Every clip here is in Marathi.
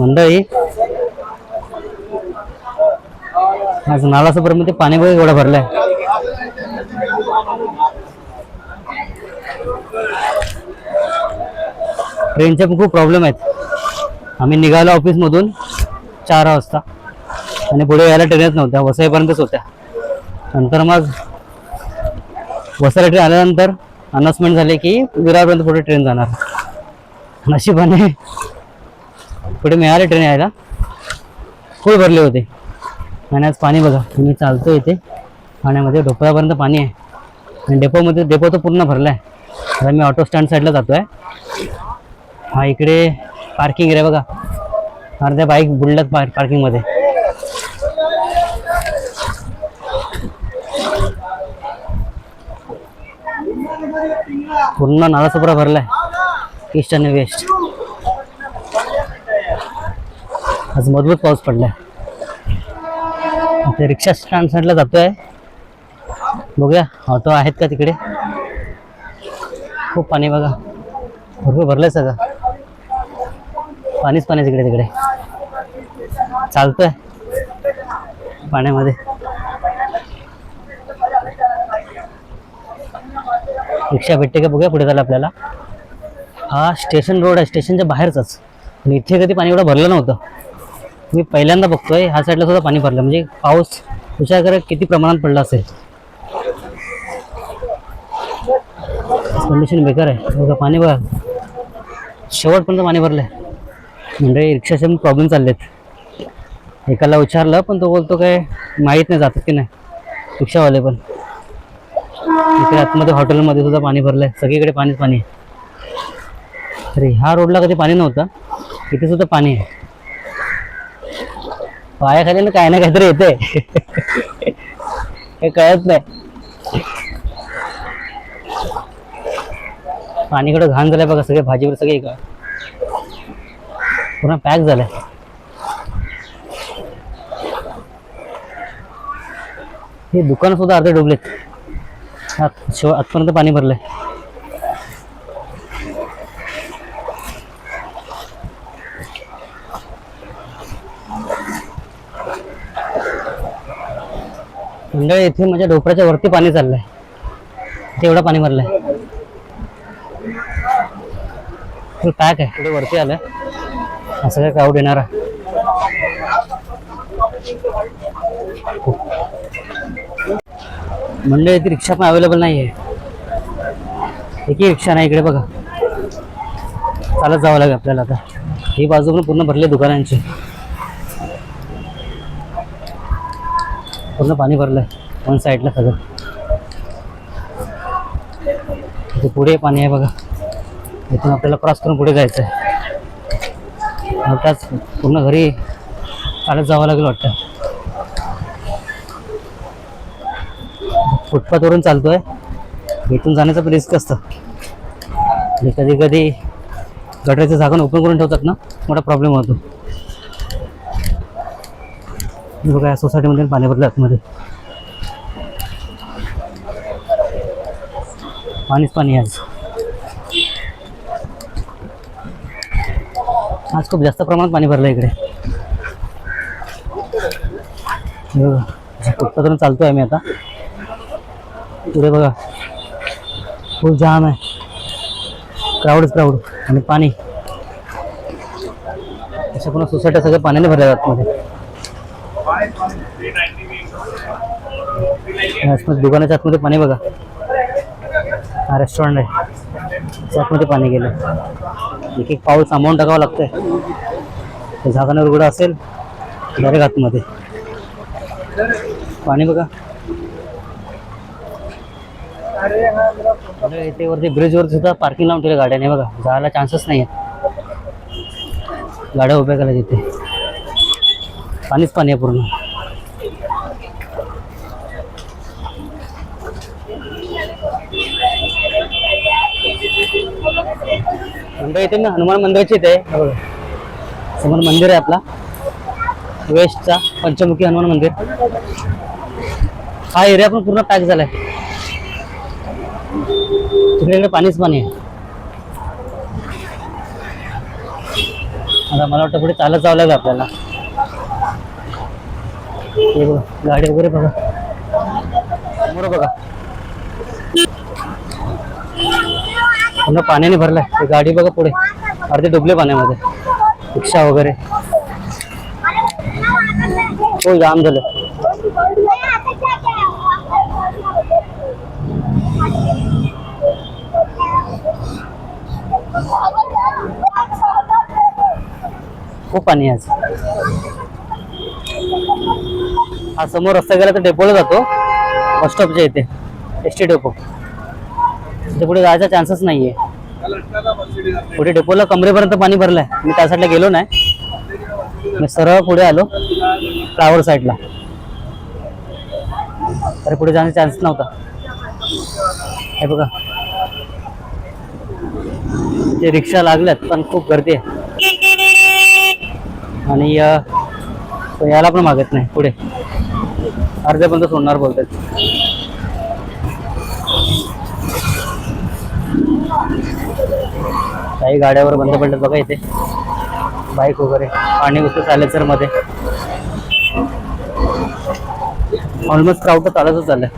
मंडळी आज नालासोबत पाणी बघ एवढं भरलंय. ट्रेनचे पण खूप प्रॉब्लेम आहेत. आम्ही निघालो ऑफिसमधून चार वाजता. आणि पुढे यायला ट्रेनच नव्हत्या वसईपर्यंतच होत्या. नंतर मग वसईला ट्रेन आल्यानंतर अनाउन्समेंट झाले की विरारपर्यंत पुढे ट्रेन जाणार. नशिबाने पुढे मिळाले ट्रेन यायला. फुल भरले होते. आणि आज पाणी बघा मी चालतो इथे. पाण्यामध्ये डोक्यापर्यंत पाणी आहे. आणि डेपोमध्ये डेपो तर पूर्ण भरला आहे आता मी ऑटो स्टँड साईडला जातो आहे हा इकडे पार्किंग आहे बघा. अर्ध्या बाईक बुडल्यात पार पार्किंगमध्ये पूर्ण नालासोपरा भरलाय. ईस्ट आणि वेस्ट आज मजबूत पाऊस पडलाय. ते रिक्षा स्टँड साईडला जातोय. बघूया ऑटो आहेत का तिकडे? खूप पाणी बघा. भरपूर भरलंय सगळं. पाणीच पाणी तिकडे तिकडे. चालतोय. पाण्यामध्ये. रिक्षा भेटते का बघूया पुढे झालं आपल्याला. हा स्टेशन रोड आहे स्टेशनच्या बाहेरचाच. आणि इथे कधी पाणी एवढं भरलं नव्हतं. मी पहिल्यांदा बघतोय ह्या साईडला सुद्धा पाणी भरलं. म्हणजे पाऊस विचार करा किती प्रमाणात पडला असेल. कंडिशन बेकार आहे. बघा पाणी बघा. शेवटपर्यंत पाणी भरलंय. म्हणजे रिक्षाचे पण प्रॉब्लेम चाललेत. एकाला विचारलं पण तो बोलतो काय माहीत नाही जातात की नाही. रिक्षावाले पण. इकडे आतमध्ये हॉटेलमध्ये सुद्धा पाणी भरलंय सगळीकडे पाणीच पाणी आहे. ह्या रोडला कधी पाणी नव्हतं. इथे सुद्धा पाणी आहे. पायाखाली ना काय ना काहीतरी येते हे कळत नाही. पाणीकडे घाण झालंय बघा सगळे भाजीवर सगळे का पूर्ण पॅक झालंय. हे दुकान सुद्धा अर्धे डुबलेत. आत शेव आतपर्यंत पाणी भरलंय. मंडळी इथे माझ्या डोपराच्या वरती पाणी चाललंय. एवढं पाणी भरलंय. पॅक आहे पुढे वरती आलंय. असं काय क्राऊड येणार आहे? म्हणलं इथे रिक्षा पण अवेलेबल नाही आहे एकही रिक्षा नाही इकडे बघा. चालत जावं लागेल आपल्याला आता. ही बाजू पण पूर्ण भरली दुकानांची. पूर्ण पाणी भरलंय वन साईडला सगळं. इथे पुढे पाणी आहे बघा. इथून आपल्याला क्रॉस करून पुढे जायचं आहे आताच पूर्ण घरी चालत जावं लागेल वाटतं. फुटपाथवरून चालतो आहे इथून जाण्याचं पण रिस्क असतं. आणि कधी कधी गटराचं झाकण ओपन करून ठेवतात ना मोठा प्रॉब्लेम होतो. बघा या सोसायटीमध्ये पाणी भरलं आतमध्ये. पाणीच पाणी आहे. आज आज खूप जास्त प्रमाणात पाणी भरलं इकडे. फुटपाथवरून बघा फुटपाथवरून मी आता. पुढे बघा. फुल जाम आहे. क्राऊडच क्राऊड आणि पाणी. अशा पुन्हा सोसायट्या सगळ्या पाण्याने भरल्या आतमध्ये दुकानाच्या आतमध्ये पाणी बघा. हा रेस्टॉरंट आहे. त्या आतमध्ये पाणी गेलं. एक एक पाऊल सामावून टाकावं लागतंय. ते झाकाने उघडं असेल डायरेक्ट आतमध्ये. पाणी बघा. म्हणजे इथे वरती ब्रिजवर सुद्धा पार्किंग लावून ठेवलं गाड्याने. बघा जायला चान्सच नाही गाड्या उभ्या केल्या तिथे. पाणीच पाणी आहे पूर्ण. मुंबई इथे ना हनुमान मंदिराची इथे. आहे समोर मंदिर आहे आपला. वेस्टचा पंचमुखी हनुमान मंदिर. हा एरिया पण पूर्ण पॅक झालाय. तिकडे पाणीच पाणी आहे. आता मला वाटतं पुढे चालत जावं लागेल आपल्याला. हे गाडी वगैरे बघा. समोर बघा. पूर्ण पाण्याने भरलाय. ते गाडी बघा पुढे. अर्धे डुबले पाण्यामध्ये. रिक्षा वगैरे. हो जाम झालं. खूप पाणी आहे आज. हा समोर रस्ता गेला तर डेपोला जातो. बस स्टॉपच्या इथे. एस टी डेपो तिथे पुढे जायचा चान्सच नाहीये. पुढे डेपोला कमरेपर्यंत पाणी भरलंय. मी त्या साईडला गेलो नाही. मी सरळ पुढे आलो. फ्लावर साईडला अरे पुढे जाण्याचा चान्स नव्हता. हे बघा. ते रिक्षा लागल्यात पण खूप गर्दी आहे. आणि याला यायला पण मागत नाही. पुढे. अर्ध्यापर्यंत सोडणार बोलतात काही गाड्यावर बंद पडलं बघा इथे. बाईक वगैरे. पाणी होतं सायलेन्सरमध्ये. ऑलमोस्ट क्राऊड तर चालतच चाललंय.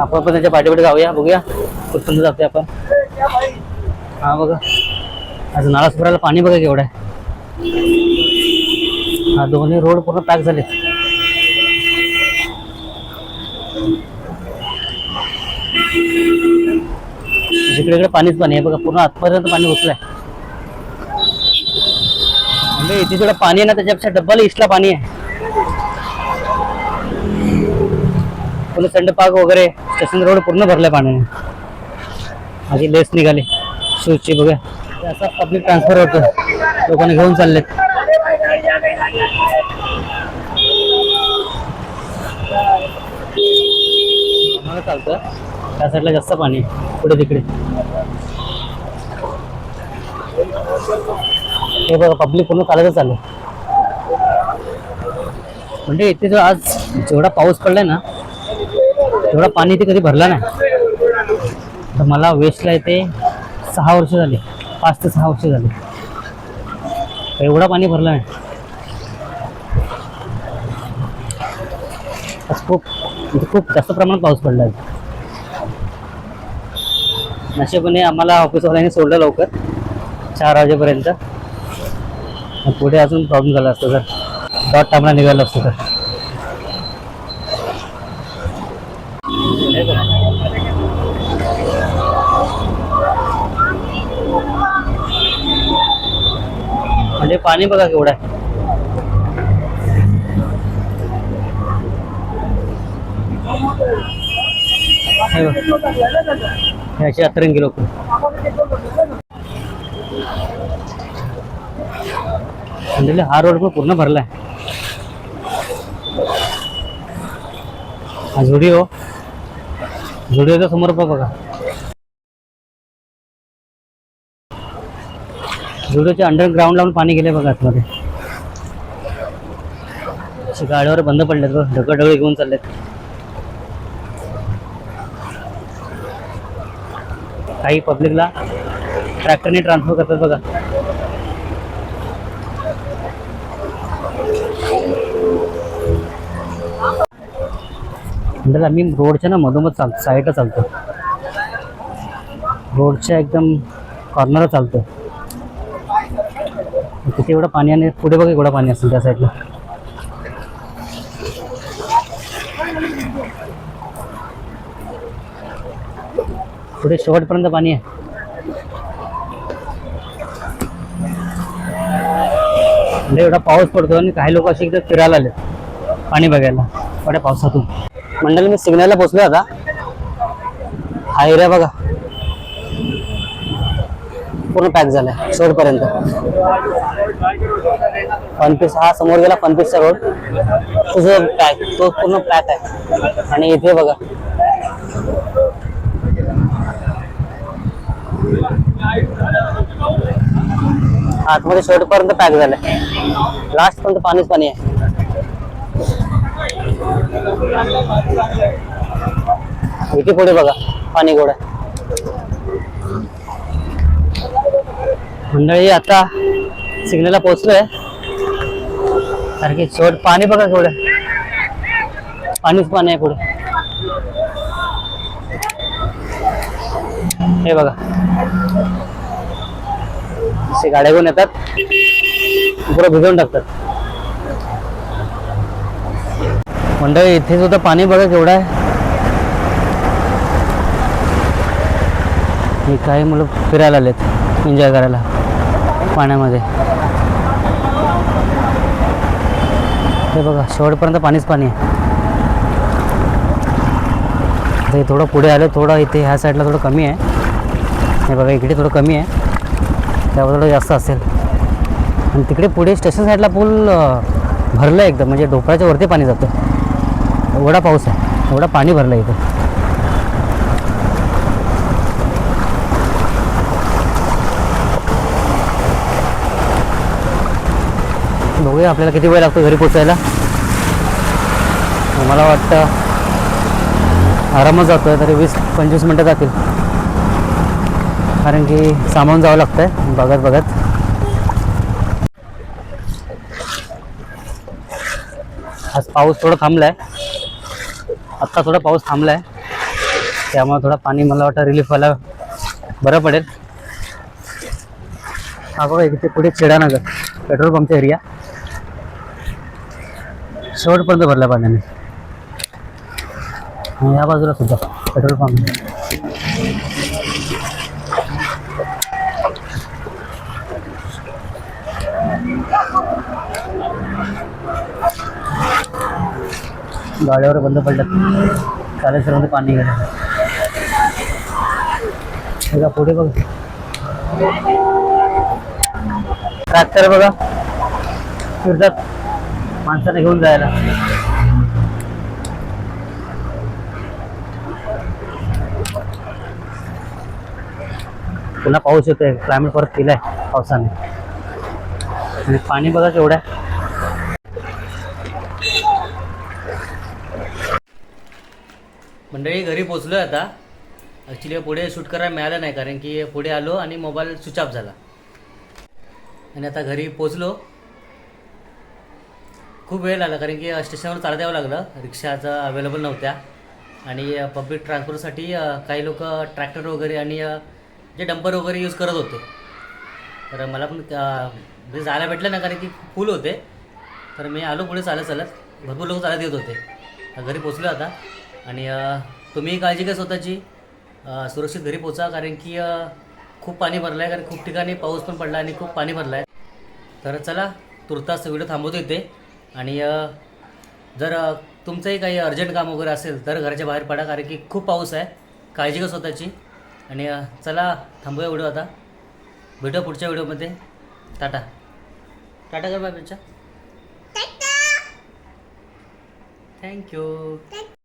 आपण पण त्याच्या पाठीपुढे जाऊया बघूया. कुठपर्यंत जातोय आपण. हा बघा. आज नाळासपुराला पाणी बघा केवढं आहे. हा दोन्ही रोड पूर्ण पॅक झाले जिकडे इकडे पाणीच पाणी आहे. बघा पूर्ण आतपर्यंत पाणी घुसलंय. म्हणजे इथे जेवढं पाणी आहे ना त्याच्यापेक्षा डब्बाला इस्टला पाणी आहे. पूर्ण संड वगैरे स्टेशन रोड पूर्ण भरलाय पाण्याने. माझी लेस निघाली. शूजची बघा असा पब्लिक ट्रान्सफर होतं. लोकांनी घेऊन चाललेत. चालतं. त्या साईडला जास्त पाणी. पुढे तिकडे. हे बघा पब्लिक पूर्ण चालतच चालू म्हणजे इथे जो आज जेवढा पाऊस पडलाय ना तेवढा पाणी इथे कधी भरला नाही. तर मला वेस्टला इथे सहा वर्ष झाली. पाच ते सहा वर्ष झाली. एवढा पाणी भरला नाही. आज खूप इथे खूप जास्त प्रमाणात पाऊस पडला आहे नशेबने आम्हाला ऑफिसवाल्यांनी सोडलं लवकर. चार वाजेपर्यंत. मग पुढे अजून प्रॉब्लेम झाला असतो सर डॉट टामला निघालं असतो तर. म्हणजे पाणी बघा केवढं आहे. असे अतरंगी लोक. म्हणजे हा रोड पण पूर्ण भरलाय हा झुडिओ हो. झुडिओच्या समोर पण बघा. झुडिओच्या अंडरग्राऊंड लावून पाणी गेले बघा आतमध्ये. असे गाड्यावर बंद पडलेत बघ. ढकळढकळ घेऊन चाललेत. काही पब्लिकला ट्रॅक्टरने ट्रान्सफर करतात बघा. म्हणजे आम्ही रोडच्या ना मधोमध चालतो साईडला चालतो. रोडच्या एकदम कॉर्नरला चालतो. तिथे एवढं पाणी आणि पुढे बघा एवढं पाणी असेल त्या साईडला पुढे शेवटपर्यंत पाणी आहे. म्हणजे एवढा पाऊस पडतो आणि काही लोक असे एकदा फिरायला आले पाणी बघायला. एवढ्या पावसातून. मंडळी मी सिग्नलला पोचलो आता. हा एरिया बघा. पूर्ण पॅक झालाय. शेवटपर्यंत. फनपीस हा समोर गेला फनपीसचा रोड तुझं पॅक तो पूर्ण पॅक आहे. आणि इथे बघा. आतमध्ये शेवटपर्यंत पॅक झालंय. लास्ट पर्यंत पाणीच पाणी आहे. इथे पुढे बघा पाणी गोड मंडळी आता सिग्नलला पोहोचलोय. कारण की शेवट पाणी बघा केवढं पाणीच पाणी आहे पुढे. हे बघा. असे गाड्या घेऊन येतात. पुरं भिजवून टाकतात. मंडळी इथे सुद्धा पाणी बघा केवढं आहे. हे काही मुलं फिरायला आलेत एन्जॉय करायला पाण्यामध्ये. हे बघा शेवटपर्यंत पाणीच पाणी आहे. थोडं पुढे आलं थोडं इथे ह्या साईडला थोडं कमी आहे. हे बघा इकडे थोडं कमी आहे. त्यावर थोडं जास्त असेल. आणि तिकडे पुढे स्टेशन साईडला पूल भरलं आहे एकदम. म्हणजे ढोकळ्याच्या वरती पाणी जातं. एवढा पाऊस आहे. एवढा पाणी भरलं आहे इथं. बघूया आपल्याला किती वेळ लागतो घरी पोचायला मला वाटतं आरामात जातो आहे तरी वीस पंचवीस मिनटं जातील. कारण की सामावून जावं लागतं बघत बघत. आज पाऊस थोडा थांबला आहे आत्ता थोडा पाऊस थांबला आहे त्यामुळे थोडा पाणी मला वाटतं रिलीफ व्हायला बरं पडेल. हा बघा इथे पुढे चिडानगर पेट्रोल पंपचा एरिया शेवटपर्यंत भरला पाण्याने. आणि या बाजूला सुद्धा पेट्रोल पंप. गाड्यावर बंद पडलं कालेश्वरमध्ये पाणी गेलं. बघा पुढे बघा. ट्रॅक्टर बघा. फिरतात. माणसाने घेऊन जायला. पुन्हा पाऊस येतोय. क्लायमेट परत केलाय पावसाने. आणि पाणी बघा केवढं आहे. मंडळी घरी पोचलो आता. ॲक्च्युली पुढे शूट करायला मिळालं नाही कारण की पुढे आलो आणि मोबाईल स्विच ऑफ झाला. आणि आता घरी पोचलो. खूप वेळ लागला कारण की स्टेशनवर चालत यावं लागलं. रिक्षाचं अवेलेबल नव्हत्या. आणि पब्लिक ट्रान्सपोर्टसाठी काही लोक ट्रॅक्टर वगैरे आणि जे डंपर वगैरे यूज करत होते. तर मला पण म्हणजे जायला भेटलं ना कारण की फुल होते. तर मी आलो पुढे चालत चालत भरपूर लोक चालत येत होते. घरी पोचलो आता. आणि अ, तुम्हीही काळजी घ्या स्वतःची. सुरक्षित घरी पोचा कारण की खूप पाणी भरलं आहे कारण खूप ठिकाणी पाऊस पण पडला आणि खूप पाणी भरलं आहे तर चला तुर्तास व्हिडिओ थांबवतो इथे. आणि जर तुमचंही काही अर्जंट काम वगैरे असेल तर घराच्या बाहेर पडा कारण की खूप पाऊस आहे. काळजी घ्या स्वतःची. आणि चला थांबूया व्हिडिओ आता. भेटूया पुढच्या व्हिडिओमध्ये. टाटा. टाटा कर बाय थँक्यू